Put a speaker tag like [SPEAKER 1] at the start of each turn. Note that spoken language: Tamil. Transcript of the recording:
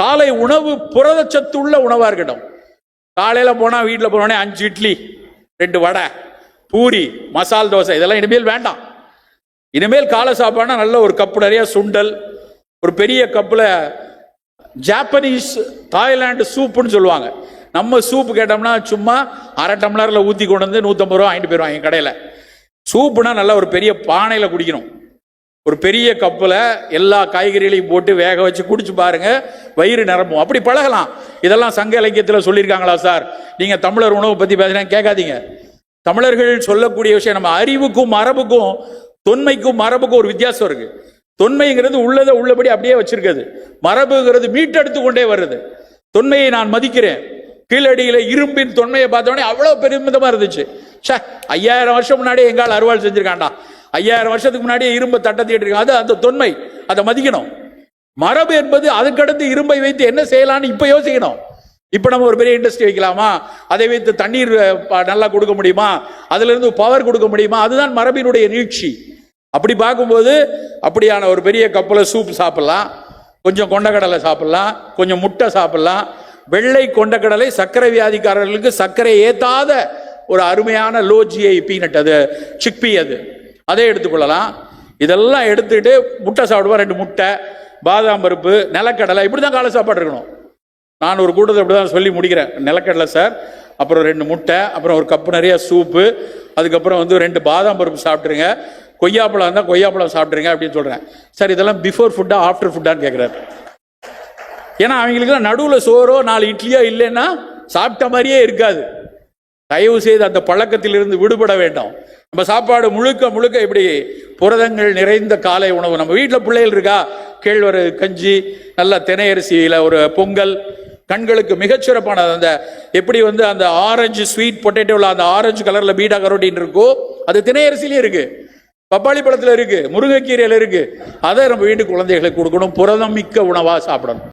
[SPEAKER 1] காலை உணவு புரதச்சத்து உள்ள உணவா இருக்கட்டும் காலையில போனா வீட்டில் போனோடனே அஞ்சு இட்லி ரெண்டு வடை பூரி மசால் தோசை இதெல்லாம் இனிமேல் வேண்டாம். இனிமேல் காலை சாப்பாடுனா நல்ல ஒரு கப்பு நிறைய சுண்டல் ஒரு பெரிய கப்பில் ஜாப்பனீஸ் தாய்லாந்து சூப்புன்னு சொல்லுவாங்க. நம்ம சூப்பு கேட்டோம்னா சும்மா அரை டம்ளரில் ஊற்றி கொண்டு வந்து நூற்றம்பது ரூபா வாங்கிட்டு போயிடுவாங்க கடையில். சூப்புனா நல்லா ஒரு பெரிய பானையில் குடிக்கணும். ஒரு பெரிய கப்பில் எல்லா காய்கறிகளையும் போட்டு வேக வச்சு குடிச்சு பாருங்க வயிறு நிரம்பும். அப்படி பழகலாம். இதெல்லாம் சங்க இலக்கியத்தில் சொல்லியிருக்காங்களா சார்? நீங்கள் தமிழர் உணவு பற்றி பேசுகிறேன் கேட்காதீங்க. தமிழர்கள் சொல்லக்கூடிய விஷயம் நம்ம அறிவுக்கும் மரபுக்கும் தொன்மைக்கும் மரபுக்கும் ஒரு வித்தியாசம் இருக்கு. தொன்மைங்கிறது உள்ளதை உள்ளபடி அப்படியே வச்சிருக்கிறது. மரபுங்கிறது மீட்டெடுத்து கொண்டே வருது. தொன்மையை நான் மதிக்கிறேன். கீழடியில் இரும்பின் தொன்மையை பார்த்தோடனே அவ்வளோ பெருமிதமாக இருந்துச்சு. ச்சே ஐயாயிரம் வருஷம் முன்னாடி எங்கால் அறுவாள் செஞ்சுருக்காண்டா ஐயாயிரம் வருஷத்துக்கு முன்னாடியே இரும்பை தட்டத்திட்டு இருக்காங்க அது அந்த தொன்மை. அதை மதிக்கணும். மரபு என்பது அதுக்கடுத்து இரும்பை வைத்து என்ன செய்யலாம்னு இப்ப யோசிக்கணும். இப்ப நம்ம ஒரு பெரிய இண்டஸ்ட்ரி வைக்கலாமா? அதை வைத்து தண்ணீர் நல்லா கொடுக்க முடியுமா? அதுல இருந்து பவர் கொடுக்க முடியுமா? அதுதான் மரபினுடைய நீட்சி. அப்படி பார்க்கும்போது அப்படியான ஒரு பெரிய கப்பில் சூப் சாப்பிடலாம். கொஞ்சம் கொண்டக்கடலை சாப்பிடலாம். கொஞ்சம் முட்டை சாப்பிடலாம். வெள்ளை கொண்டக்கடலை சர்க்கரை வியாதிக்காரர்களுக்கு சர்க்கரை ஏத்தாத ஒரு அருமையான லோஜியை பீனட் அது சிக்பி அது. அதே எடுத்துக்கொள்ளலாம். இதெல்லாம் எடுத்துட்டு முட்டை சாப்பிடுவோம் ரெண்டு முட்டை பாதாம் பருப்பு நிலக்கடலை இப்படி தான் காலை சாப்பாடு இருக்கணும். நான் ஒரு கூட்டத்தை அப்படி தான் சொல்லி முடிக்கிறேன். நிலக்கடலை சார் அப்புறம் ரெண்டு முட்டை அப்புறம் ஒரு கப்பு நிறைய சூப்பு அதுக்கப்புறம் வந்து ரெண்டு பாதாம் பருப்பு சாப்பிட்ருங்க கொய்யாப்பழம் இருந்தால் கொய்யாப்பழம் சாப்பிட்ருங்க அப்படின்னு சொல்கிறேன் சார் இதெல்லாம் பிஃபோர் ஃபுட்டா ஆஃப்டர் ஃபுட்டான்னு கேட்குறாரு ஏன்னா அவங்களுக்குலாம் நடுவில் சோறோ நாலு இட்லியோ இல்லைன்னா சாப்பிட்ட மாதிரியே இருக்காது. தயவு செய்து அந்த பழக்கத்திலிருந்து விடுபட வேண்டும். நம்ம சாப்பாடு முழுக்க முழுக்க இப்படி புரதங்கள் நிறைந்த காலை உணவு. நம்ம வீட்டில் பிள்ளைகள் இருக்கா? கேழ்வரகு கஞ்சி நல்ல தினையரிசியில் ஒரு பொங்கல். கண்களுக்கு மிகச்சிறப்பானது அந்த எப்படி வந்து அந்த ஆரஞ்சு ஸ்வீட் பொட்டேட்டோவில் அந்த ஆரஞ்சு கலரில் பீடா கரோட்டின் இருக்கோ அது தினையரிசிலேயே இருக்கு. பப்பாளி பழத்தில் இருக்கு முருங்கைக்கீரையில் இருக்கு. அதை நம்ம வீட்டு குழந்தைகளுக்கு கொடுக்கணும். புரதம் மிக்க உணவாக சாப்பிடணும்.